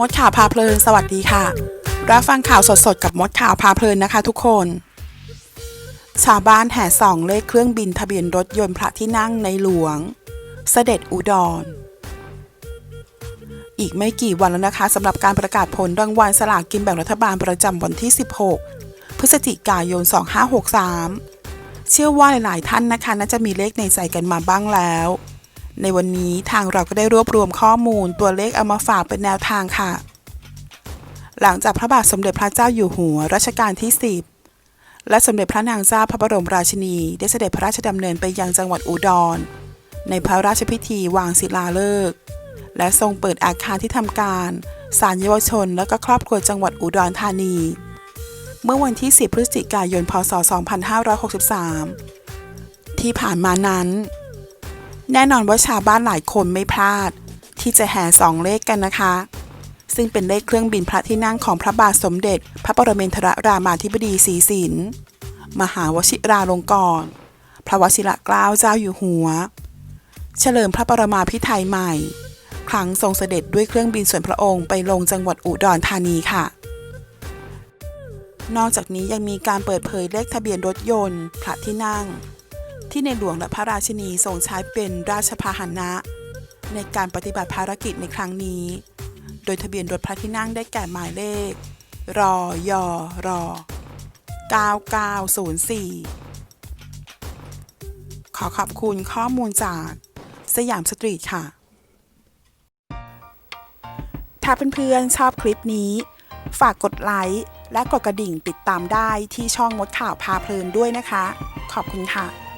มดข่าวพาเพลิน สวัสดีค่ะ รับฟังข่าวสดๆ กับมดข่าวพาเพลินนะคะทุกคน ชาวบ้านแห่ส่องเลขเครื่องบินทะเบียนรถยนต์พระที่นั่งในหลวง เสด็จอุดร อีกไม่กี่วันแล้วนะคะสำหรับการประกาศผลรางวัลสลากกินแบ่งรัฐบาลประจำวันที่ 16 พฤศจิกายน 2563 เชื่อว่าหลายๆท่านนะคะน่าจะมีเลขในใจกันมาบ้างแล้ว ในวันนี้ทางเราก็ได้รวบรวมข้อมูลตัวเลขเอามาฝากเป็นแนวทางค่ะ หลังจากพระบาทสมเด็จพระเจ้าอยู่หัวรัชกาลที่ 10 และสมเด็จพระนางเจ้าพระบรมราชินี ได้เสด็จพระราชดำเนินไปยังจังหวัดอุดร ในพระราชพิธีวางศิลาฤกษ์และทรงเปิดอาคารที่ทำการศาลเยาวชน และก็ครอบครัวจังหวัดอุดรธานี เมื่อวันที่ 10 พฤศจิกายน พศ 2563 ที่ผ่านมานั้น แน่นอนว่าชาวบ้านหลายคนไม่พลาด ที่จะแห่สองเลขกันนะคะ ซึ่งเป็นเลขเครื่องบินพระที่นั่งของพระบาทสมเด็จ พระปรเมนทรรามาธิบดีศรีสินมหาวชิราลงกรณ์พระวชิระเกล้าเจ้าอยู่หัว เฉลิมพระปรมาภิไธยใหม่ ครั้งทรงเสด็จด้วยเครื่องบินส่วนพระองค์ไปลงจังหวัดอุดรธานีค่ะ นอกจากนี้ยังมีการเปิดเผยเลขทะเบียนรถยนต์พระที่นั่ง ที่ในหลวงและพระราชินีทรงใช้เป็นราชพาหนะ ในการปฏิบัติภารกิจในครั้งนี้ โดยทะเบียนรถพระที่นั่งได้แก่หมายเลข รอยอรอ9904 ขอขอบคุณข้อมูลจากสยามสตรีทค่ะ ถ้าเพื่อนๆชอบคลิปนี้ ฝากกดไลค์และกดกระดิ่งติดตามได้ที่ช่องมดข่าวพาเพลินด้วยนะคะ ขอบคุณค่ะ